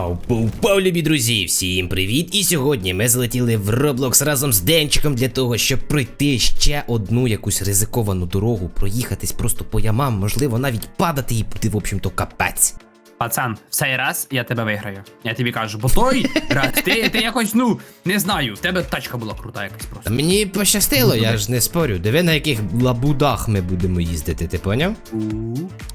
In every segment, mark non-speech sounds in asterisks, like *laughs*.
Пау, пау, пау, любі друзі, всім привіт! І сьогодні ми злетіли в Roblox разом з Денчиком для того, щоб пройти ще одну якусь ризиковану дорогу, проїхатись просто по ямам, можливо, навіть падати і бути, в общем-то, капець. Пацан, в цей раз я тебе виграю. Я тобі кажу, бо той *laughs* раз ти, ти якось, ну, не знаю, в тебе тачка була крута якась просто. мені пощастило, я ж не спорю. Диви, на яких лабудах ми будемо їздити, ти поняв?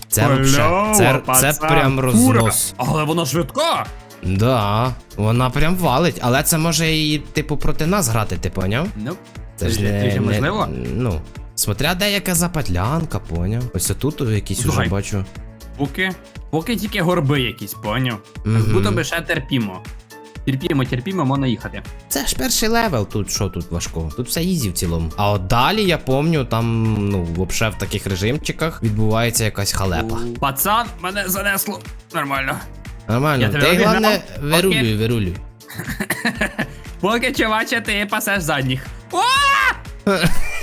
Це вообще, це, це прям рознос. Але вона швидка. Да, вона прям валить, але це може і, типу, проти нас грати, ти поняв? Ну, Це ж не можливо? ну, смотря деяка западлянка, поняв. Ось тут якісь уже бачу. Поки, поки тільки горби якісь, поняв? Мгм. Як будто би ще терпімо. Терпімо, терпімо, можна їхати. Це ж перший левел, тут що тут важкого? Тут все ізі в цілому. А от далі я помню, там, ну, вообще в таких режимчиках відбувається якась халепа. Пацан, мене занесло. Нормально. Нормально, Я тебе ти обігнав. головне Окей. вирулюй, вирулюй. *laughs* Поки чуваче, ти пасеш задніх. О! *laughs*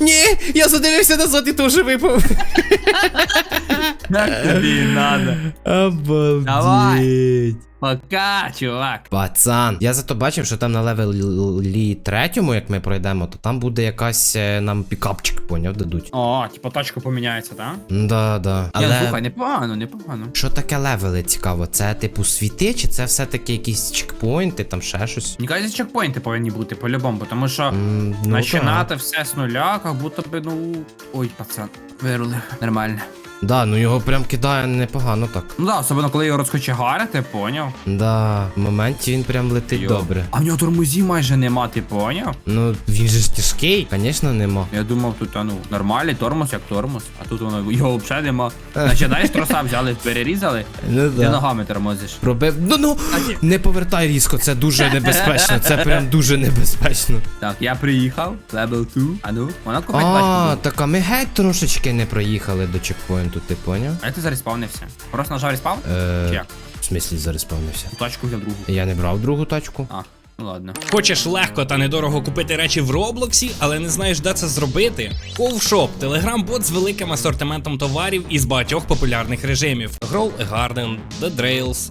Ні, я задивився назад і теж випав. *laughs* Так тобі надо. Обалдеть. Давай. Пока, чувак. Пацан, я зато бачив, що там на левелі третьому, як ми пройдемо, то там буде якась е, нам пікапчик, поняв, дадуть. О, типа тачка поміняється, так? Да, да. Але... Але слухай, непогано, непогано. що таке левели цікаво? Це типу світи, чи це все-таки якісь чекпоінти, там ще щось? Мені кажеться, чекпоінти повинні бути по-любому, тому що М, ну, починати все з нуля, як будто би, ну. Ой, пацан, вирулив. Нормально. Да, ну його прям кидає непогано так. Ну да, особливо коли його розкочегарити, поняв? Да, в моменті він прям летить Йо. добре. А в нього тормозів майже нема, ти поняв? Ну, він же ж тяжкий, звісно, нема. Я думав, тут, а ну, нормальний тормоз, як тормоз, а тут воно його взагалі нема. Значить, знаєш, троса взяли, перерізали, Ну ти ногами тормозиш. Пробив. Ну ну не повертай різко, це дуже небезпечно. Це прям дуже небезпечно. Так, я приїхав, level 2. А ну, вона купить А, так а ми геть трошечки не проїхали до чекпоінту, ти поняв? А ти зареспавнився? Просто нажав респав? Чи Е, як? в смислі зареспавнився. Тачку взяв другу. Я не брав другу тачку. А, ну ладно. Хочеш легко та недорого купити речі в Роблоксі, але не знаєш, де це зробити? Ковшоп телеграм-бот з великим асортиментом товарів із багатьох популярних режимів: Grow a Garden, The Drails,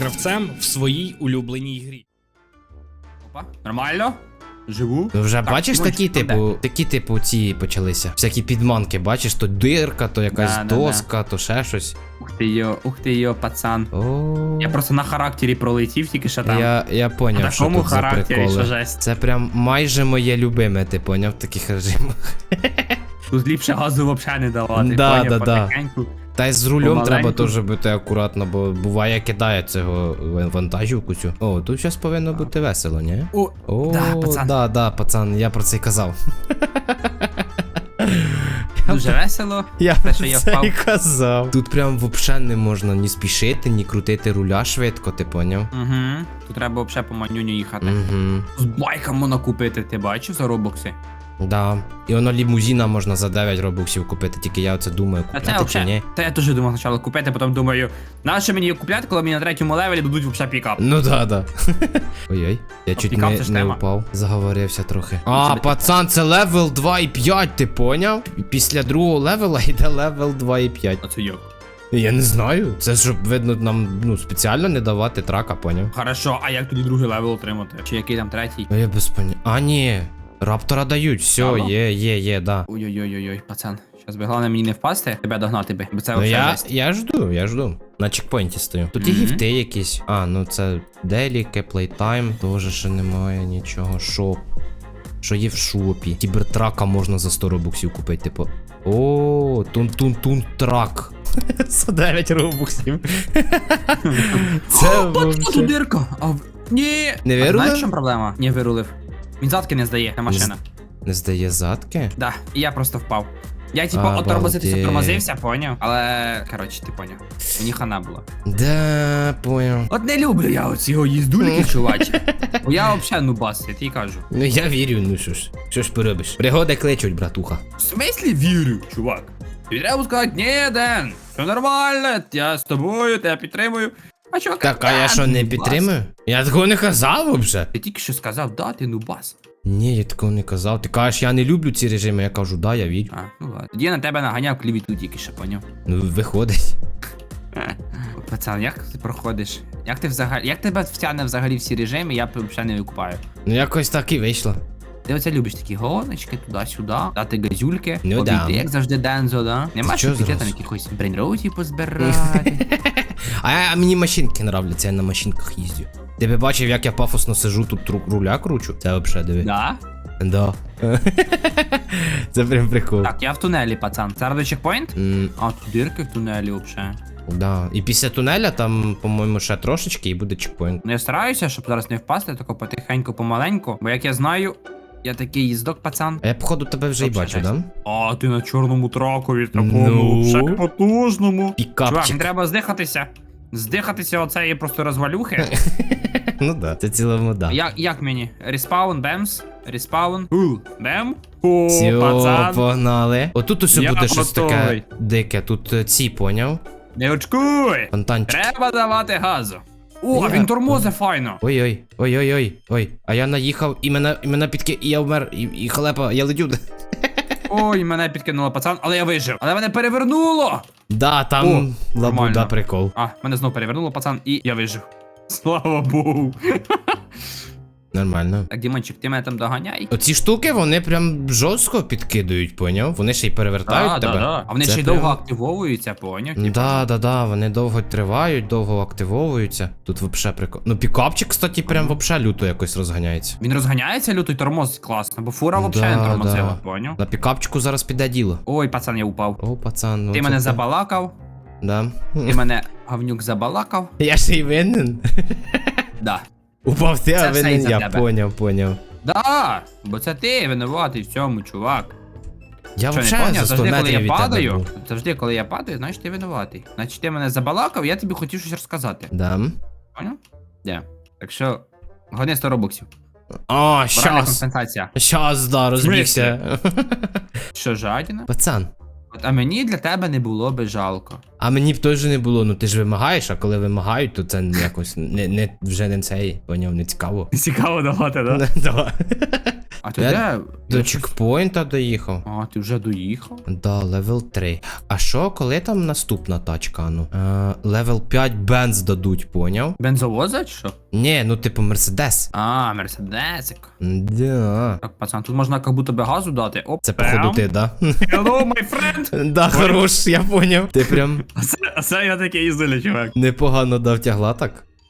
гравцем в своїй улюбленій грі. Опа, нормально? Живу. Ну вже Так, бачиш такі, там типу, такі, типу, ці почалися. Всякі підманки, бачиш, то дирка, то якась Да, да, да. доска, то ще щось. Ух ти йо, ух ти йо, пацан. О, Я просто на характері пролетів тільки що там. я, я На поняв, що такому тут за характері, що жесть. Це прям майже моє любиме, ти поняв в таких режимах. Тут ліпше газу взагалі не давати. Да, поняв, да, да. Та й з рулем Помаленьку. треба теж бути акуратно, бо буває кидає цього вантажівку цю. О, тут зараз повинно бути весело, ні? О, О, Да, пацан. да, да, пацан, я про це й казав. дуже весело. Я Те, що я впав. й казав. Тут прям взагалі не можна ні спішити, ні крутити руля швидко, ти поняв? Угу. Тут треба взагалі по манюню їхати. Угу. З байком можна купити, ти бачив за робокси? Да. І воно лімузіна можна за 9 робоксів купити, тільки я оце думаю, А це чи ні. Та я теж думав спочатку купити, потім думаю, нащо мені купляти, коли мені на третьому левелі дадуть взагалі пікап. Ну да, да. *laughs* Ой-ой, я чуть не, не упав. Заговорився трохи. А, тебе пацан, це левел 2,5, ти поняв? Після другого левела *laughs* йде левел 2,5. Оце йо. Я не знаю. Це щоб видно нам ну спеціально не давати трака, поняв? Хорошо, а як тоді другий левел отримати? Чи який там третій? Ну я без поня. А, ні. Раптора дають, все, Алло? є, є, є, да. Ой-ой-ой-ой, пацан. Щас би головне мені не впасти, тебе догнати би, бо це Ну взагалі я, жесть. я жду, я жду. На чекпоінті стою. Тут і Мгм. гіфти якісь. А, ну це деліке, плейтайм. Тоже ще немає нічого. Шоп. Що є в шопі? Кібертрака можна за 100 робуксів купити, типу. О, тун-тун-тун трак. *laughs* За 9 робуксів. *laughs* Це Бать, вообще- дирка! А в- Ні! Не А вирулив? Знаєш, в чому проблема? Не вирулив. Він задки не здає, машина. Не здає задки? Да, і я просто впав. Я типу отормозитися тормозився, поняв? Але коротше, ти поняв. Мені хана була. Да, понял. От не люблю я оці його їздульки, чуваче. *laughs* Бо я взагалі нубас, я тобі кажу. Ну я вірю, ну що ж. Що ж поробиш? Пригоди кличуть, братуха. В смислі вірю, чувак? Тобі треба сказати, ні, Ден, все нормально, я з тобою, тебе підтримую. А чувак, Так, а я що не підтримую? Я такого не казав взагалі. Ти тільки що сказав, да, ти нубас. Ні, я такого не казав. Ти кажеш, я не люблю ці режими, я кажу, да, я вірю. А, ну ладно. Тоді я на тебе наганяв клівіту тільки що, поняв? Ну, виходить. *laughs* Пацан, як ти проходиш? Як ти взагалі. Як тебе втягне взагалі всі режими, я взагалі не викупаю. Ну якось так і вийшло. Ти оце любиш такі гоночки туди-сюди, дати газюльки, Ну обійти, да. як завжди Дензо, да? Нема що піти там якихось брейнроуті позбирати. *laughs* А, а мені машинки нравляться, я на машинках їздю. Ти би бачив, як я пафосно сижу, тут ру- руля кручу? Це взагалі диви. Да? Да. *laughs* Це прям прикол. Так, я в тунелі, пацан. Зараз до чекпоінт? М, А, тут дирки в тунелі взагалі. да. І після тунеля там, по-моєму, ще трошечки і буде чекпоінт. Ну я стараюся, щоб зараз не впасти, тако потихеньку, помаленьку. Бо як я знаю, я такий їздок, пацан. А я, походу, тебе вже й Вообще бачу, жесть. да? А, ти на чорному тракові, Ну. такому, потужному. Чувак, не Пікапчик. треба здихатися. Здихатися оцеї просто розвалюхи. *laughs* ну да, це цілому да. Як, як мені? Респаун, бемс, респаун, гул, бем. О, Все, пацан. погнали. Отут усе Я буде щось таке дике. Тут е, ці, поняв? Не очкуй! Фонтанчик. Треба давати газу. О, Я- він тормозить файно. Ой-ой, ой-ой-ой, ой. А я наїхав і мене, і мене підки, і я вмер, і, і халепа, я летю. *laughs* Ой, мене підкинуло пацан, але я вижив. Але мене перевернуло. Да, там О, лабуда нормально. прикол. А, мене знову перевернуло, пацан, і я вижив. Слава Богу. Нормально. Так, Дімончик, ти мене там доганяй. Оці штуки вони прям жорстко підкидують, поняв? Вони ще й перевертають Да, тебе. да, да. А вони Це ще й прям- довго активовуються, поняв? Типу, Да, да, да, вони довго тривають, довго активовуються. Тут вообще прикол. Ну, пікапчик, кстати, прям вообще люто якось розганяється. Він розганяється, лютий тормоз класно, бо фура Да, взагалі не тормозила, да. поняв? На пікапчику зараз піде діло. Ой, пацан, я упав. О, пацан, ну Ти це мене забалакав, Да. ти мене говнюк забалакав. *laughs* Я ще й винен. Да. Упав ти, Це а все винен із-за я, тебе. поняв, поняв. Да, бо це ти винуватий в цьому, чувак. Я Що, не поняв? за 100 Завжди, коли метрів я від тебе падаю, був. завжди, коли я падаю, значить ти винуватий. Значить ти мене забалакав, я тобі хотів щось розказати. Да. Поняв? Де? Так що, гони 100 робоксів. А, Моральна щас. компенсація. Щас, да, розбігся. Що, жадіна? Пацан. От, а мені для тебе не було би жалко. А мені б теж не було, ну ти ж вимагаєш, а коли вимагають, то це якось не, не вже не цей, поняв, не цікаво. Цікаво давати, Да. *laughs* А ти Я де? До чекпоінта доїхав. А, ти вже доїхав? Да, левел 3. А що, коли там наступна тачка? Ну? Е, левел 5 бенз дадуть, поняв? Бензовоза чи що? Ні, ну типу Мерседес. А, мерседесик. Да. Так, пацан, тут можна як будто би газу дати. Оп, Це походу ти, да? Hello, my friend! *laughs* Да, хорош, я поняв. Ти прям *laughs* А це, а це я такий їздили, чувак. непогано дав тягла так.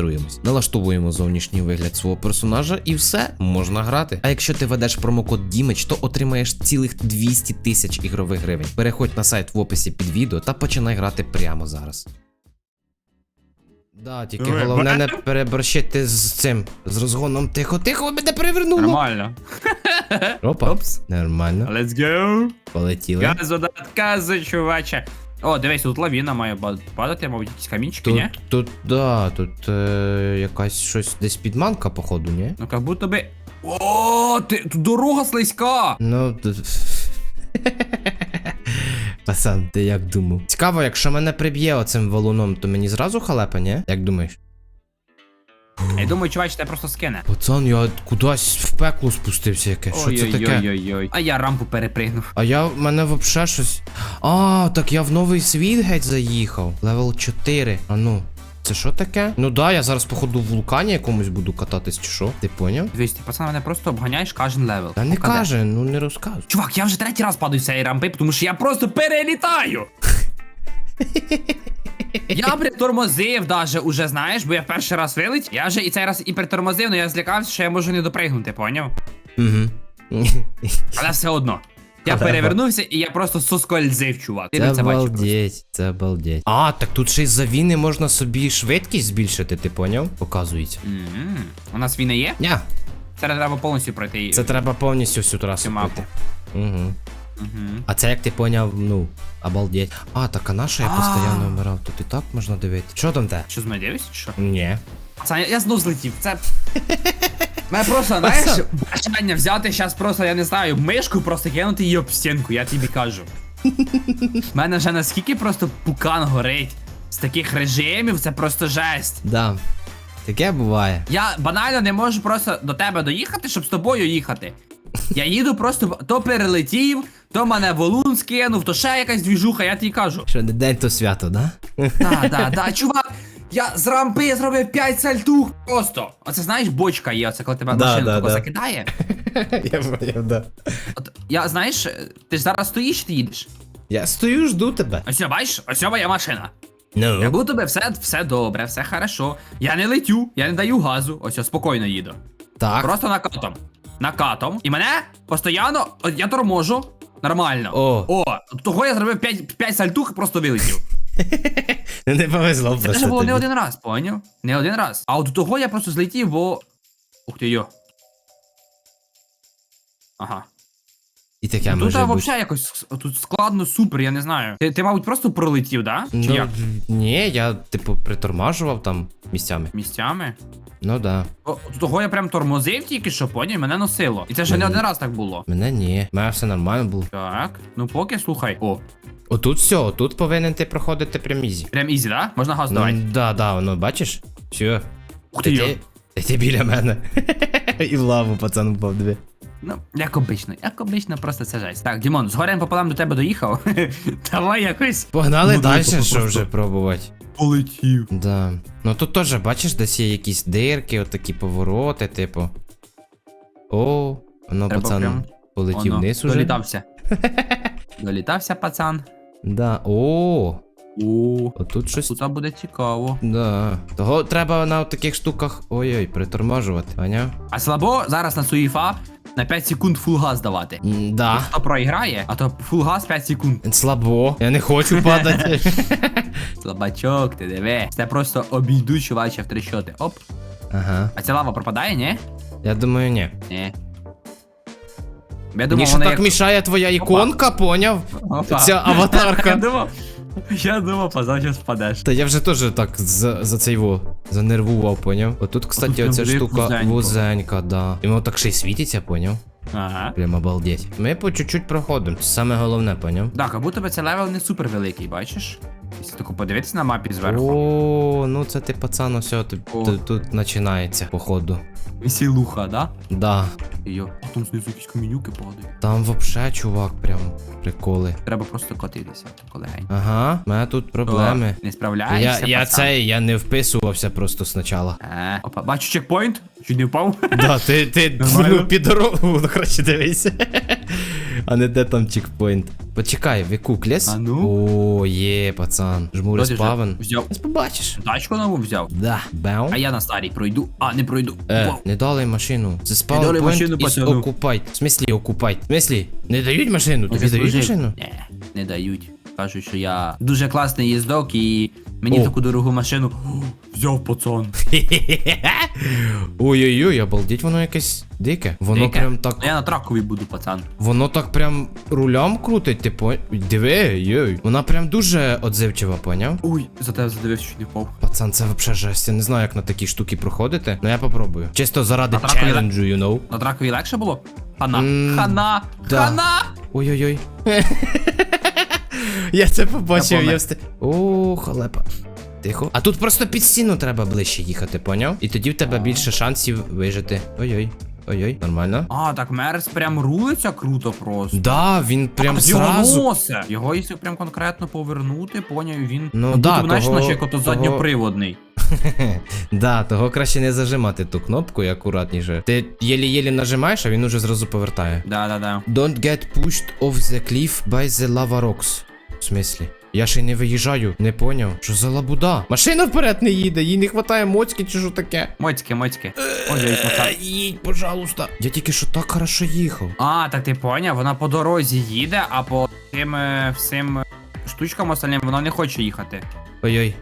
реєструємось. Налаштовуємо зовнішній вигляд свого персонажа і все можна грати. А якщо ти ведеш промокод Дімич, то отримаєш цілих 200 тисяч ігрових гривень. Переходь на сайт в описі під відео та починай грати прямо зараз. Да, тільки головне не переборщити з цим з розгоном. Тихо, тихо, мене перевернуло. Нормально. Опа. Опс. Нормально. Let's go. Полетіли. Газу да газу, чуваче. О, дивись, тут лавіна має падати, мабуть, якісь камінчики, Тут, ні? тут, да, тут е, якась щось десь підманка, походу, ні? Ну, як будто би. О, ти, тут дорога слизька! Ну. тут- *laughs* Пасан, ти як думав? Цікаво, якщо мене приб'є оцим валуном, то мені зразу халепа, ні? Як думаєш? Я думаю, чувач, тебе просто скине. Пацан, я кудись в пекло спустився якесь. Що це таке? Ой-ой-ой. А я рампу перепригнув. А я в мене вообще щось. А, так я в новий світ геть заїхав. Левел 4. А ну. це що таке? Ну да, я зараз походу в вулкані якомусь буду кататись, чи що? Ти поняв? Дивись, ти пацан мене просто обганяєш кожен левел. Та не Пока де. каже, ну не розказуй. Чувак, я вже третій раз падаю з цієї рампи, тому що я просто перелітаю. Я притормозив даже уже, знаєш, бо я перший раз вилить. Я вже і цей раз і притормозив, але я злякався, що я можу не допригнути, поняв? Угу. Але все одно. Я Але- перевернувся і я просто соскользив, чувак. Ти Це це бачив. просто. обалдеть, це обалдеть. А, так тут ще й за війни можна собі швидкість збільшити, ти поняв? Показується. М, У нас війна є? Ня, Це треба повністю пройти. це треба повністю всю трасу Цю мапу. пройти. Угу. Угу. А це як ти поняв, ну, обалдеть. А, так а на що я постійно вмирав? Тут і так можна дивити. Що там те? Що з мене дивишся, що? Ні. Це я, я знов злетів. Це. *laughs* Мене просто, знаєш, бажання взяти зараз просто, я не знаю, мишку просто кинути її об стінку, я тобі кажу. В *laughs* мене вже наскільки просто пукан горить з таких режимів, це просто жесть. Да. Таке буває. Я банально не можу просто до тебе доїхати, щоб з тобою їхати. Я їду просто то перелетів, то мене волун скинув, то ще якась двіжуха, я тобі кажу. Що не день, то свято, да? Да, да, да, чувак, я з рампи зробив 5 сальтух просто. Оце знаєш, бочка є, оце коли тебе Да, машина да, тако да. закидає. *laughs* Я поняв, да. От я знаєш, ти ж зараз стоїш, ти їдеш. Я стою, жду тебе. Ось бачиш, ось моя машина. Ну. Я буду тебе все, все добре, все хорошо. Я не летю, я не даю газу. Ось я спокійно їду. Так. Просто накатом. Накатом. І мене постійно, от я торможу. Нормально. О. О, того я зробив 5, 5 сальтух і просто вилетів. *laughs* Не повезло Це просто ж було не один раз, поняв? Не один раз. А от того я просто злетів, бо. Ух ти йо. Ага. І таке Тут може бути. взагалі якось тут складно супер, я не знаю. Ти, ти мабуть, просто пролетів, да? Чи Ну, як? ні, я, типу, притормажував там місцями. Місцями? Ну да. О, того я прям тормозив тільки що, поняв, мене носило. І це вже не один раз так було. Мене ні. У мене все нормально було. Так, ну поки слухай. О, Отут все, отут повинен ти проходити прям ізі. прям ізі, да? Можна газ Ну, давати. да, да, воно бачиш? Все. Ух ти. Ти, ти, ти біля мене. *laughs* І в лаву, пацан, впав диви. Ну, як обично, як обично, просто це жесть. Так, Дімон, згорем пополам до тебе доїхав. *laughs* Давай якось. Погнали Ну, далі, давай, що просто. вже пробувати. Полетів. Да. Ну тут теж, бачиш, десь є якісь дирки, отакі повороти, типу. О, воно, Треба пацан, прям- полетів Оно, вниз уже. Долітався. *laughs* Долітався, пацан. Да. О, О, отут щось. тут буде цікаво. Да. Того треба на таких штуках. Ой-ой, притормажувати, Аня? А слабо зараз на суїфа на 5 секунд фул газ давати. Да. Хто проіграє, а то фул газ 5 секунд. Слабо. Я не хочу *laughs* падати. Слабачок, ти диви. Це просто обійду, чуваче, в три щоти. Оп. ага. А ця лава пропадає, ні? Я думаю, ні. Ні. Я Мені думав, що вона так як... мішає твоя іконка, поняв? Опа. Ця *laughs* Я аватарка. думав, *laughs* я думав, поза зараз впадеш. Та я вже теж так за, за цей во занервував, поняв? Отут, кстати, оця штука вузенько. вузенька, да. І воно так ще й світиться, поняв? Ага. Прям обалдеть. Ми по чуть-чуть проходимо. Це саме головне, поняв? Так, як будто би це левел не супер великий, бачиш? Якщо тако подивитися на мапі зверху. О, ну це ти пацан, все, тут, О. тут, тут починається, походу. Весілуха, да? Да. Йо, а там знизу якісь камінюки падають. Там вообще, чувак, прям приколи. Треба просто котитися, колегень. Ага, у мене тут проблеми. Не справляєшся, Я, я пацан? цей, я не вписувався просто спочатку. Е, опа, бачу чекпоінт, чуть не впав. Да, ти, ти Нормально? ну, під дорогу, *laughs* ну краще дивися. А не де там чекпоінт. Почекай, в яку клес? А ну? О, є, пацан. Жму Вроді респавен. вже Взяв. Ось побачиш. Тачку нову взяв. Да, бау. А я на старій пройду. А, не пройду. Е, Вау. не дали машину. Це Не дали спаун машину, point із пацану. окупайт. В смислі окупайт? В смислі? Не дають машину? Тобі дають Заслужив. машину? Ні, не дають. Кажуть, що я дуже класний їздок і мені О. таку дорогу машину *gasps* взяв пацан. Ой-ой-ой, обалдеть, воно якесь дике. Воно Дике. прям так. Ну, Я на траковій буду, пацан. Воно так прям рулям крутить, типу. Диви, йой. Вона прям дуже отзивчива, поняв? Ой, за тебе задивився, що не впав. Пацан, це вообще жесть. Я не знаю, як на такі штуки проходити, але я попробую. Чисто заради А тракові челенджу, you know. На траковій легше було? Хана. М, Хана. да. Хана. Ой-ой-ой. *laughs* я це побачив, я встиг. О, халепа. Тихо. А тут просто під стіну треба ближче їхати, поняв? І тоді в тебе більше шансів вижити. Ой-ой. Ой-ой, нормально. А, так Мерс прям рулиться круто просто. Да, він прям А, його носе. Його якщо прям конкретно повернути, поняв, він Ну будто да, б, знаєш, того- наче як ото того- задньоприводний. *laughs* Да, того краще не зажимати ту кнопку і акуратніше. Ти єлі-єлі нажимаєш, а він уже зразу повертає. Да, да, да. Don't get pushed off the cliff by the lava rocks. В смислі? Я ще й не виїжджаю, не поняв. Що за лабуда? Машина вперед не їде, їй не хватає моцьки чи що таке. Моцьки, моцьки. Ой, ой. Їдь, пожалуйста. Я тільки що так хорошо їхав. А, так ти поняв, вона по дорозі їде, а по тим е, всім е, штучкам остальним вона не хоче їхати. Ой-ой.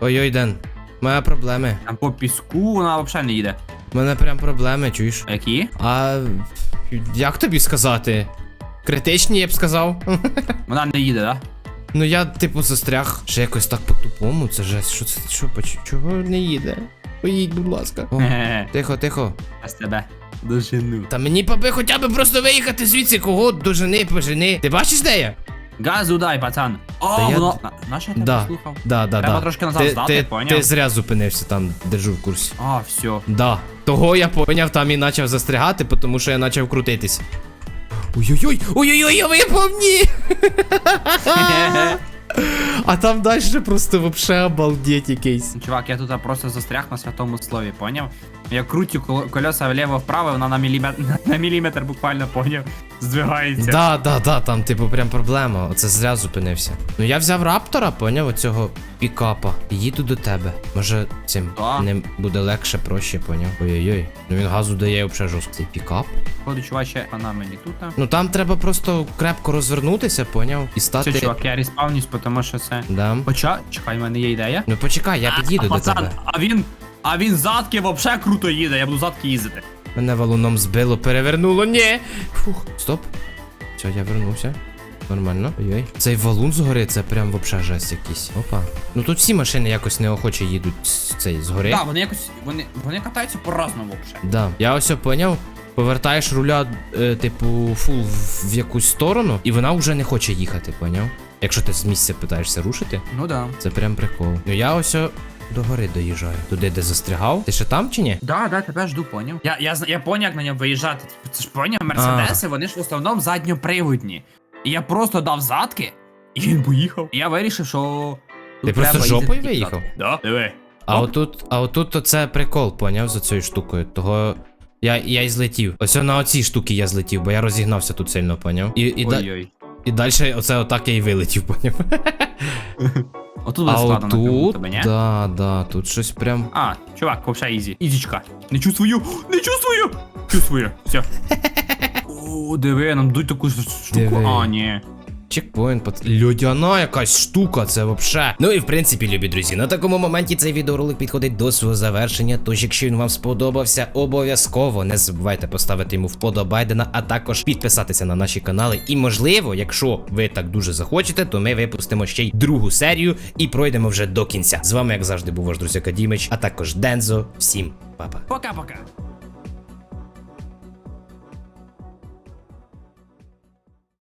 Ой-ой, Ден. Моя проблеми. Там по піску вона взагалі не їде. У мене прям проблеми, чуєш? Які? А як тобі сказати? Критичні, я б сказав. *laughs* Вона не їде, да? Ну я, типу, застряг. Ще якось так по-тупому. Це жесть. Що це? Що, поч- чого не їде? Поїдь, будь ласка. О, *laughs* тихо, тихо. Я з тебе дожену. Та мені поби хоча б просто виїхати звідси, кого до жени, пожени. Ти бачиш, де я? Газу дай, пацан. О, Та я- воно. На, наша я тебе Да. слухав. Да, да, Треба да. трошки назад ти, здати, ти, поняв? ти зря зупинився там, держу в курсі. А, все. Да. Того я поняв, там і почав застрягати, тому що я почав крутитись. Ой-ой-ой! Ой-ой-ой, я випав, ні! *laughs* *laughs* А там далі просто вообще обалдеть якийсь. Чувак, я тут просто застряг на святому слові, поняв? Я крутю кол- колеса вліво-вправо, вона на міліметр, *laughs* на міліметр буквально поняв. Здвигається. Да, да, да, там, типу, прям проблема. Оце зря зупинився. Ну я взяв раптора, поняв, оцього пікапа. І їду до тебе. Може, цим Да. ним буде легше, проще, поняв. Ой-ой-ой. Ну він газу дає взагалі жорстко. Цей пікап. Походу, чуваче, вона мені тут. Ну там треба просто крепко розвернутися, поняв? І стати. Все, чувак, я респавнюсь, тому що це. Да. Хоча, чекай, в мене є ідея. Ну почекай, я під'їду а, до пацан, тебе. а він. А він задки вообще круто їде, я буду задки їздити. Мене валуном збило, перевернуло. Ні. Фух. Стоп. Все, я вернувся. Нормально. Ой-ой. Цей валун згори, це прям вообще жесть якийсь. Опа. Ну тут всі машини якось неохоче їдуть з цей згори. Так, вони якось. Вони, вони катаються по-разному вообще. Да. Я ось поняв. Повертаєш руля, е, типу, фул в якусь сторону, і вона вже не хоче їхати, поняв? Якщо ти з місця питаєшся рушити, Ну да. це прям прикол. Ну я ось о до гори доїжджаю. Туди, де застрягав. Ти ще там чи ні? Да, да, тебе жду, поняв. Я, я, зна- я поняв, як на ньому виїжджати. Типу, Це ж поняв, мерседеси, вони ж в основному задньоприводні. І я просто дав задки, і він поїхав. І я вирішив, що. Ти тут просто треба жопою їздити виїхав? Да, диви. А Оп. отут, а отут то це прикол, поняв за цією штукою. Того я, я і злетів. Ось на оцій штуки я злетів, бо я розігнався тут сильно, поняв. І, і, да, Ой-ой. І далі оце отак я і вилетів, поняв. *laughs* Отут буде А складно отут, тебе, ні? да, да, тут щось прям. А, чувак, вообще ізі. Ізічка. Не чувствую, не чувствую. Чувствую. Все. О, диви, нам дуть таку штуку. Диви. А, ні. Чекпоінт, льодяна якась штука, це вообще. Ну і в принципі, любі друзі, на такому моменті цей відеоролик підходить до свого завершення. Тож, якщо він вам сподобався, обов'язково не забувайте поставити йому вподобайдена, а також підписатися на наші канали. І можливо, якщо ви так дуже захочете, то ми випустимо ще й другу серію і пройдемо вже до кінця. З вами, як завжди, був ваш друзяка Дімич, а також Дензо. Всім па-па. Пока-пока.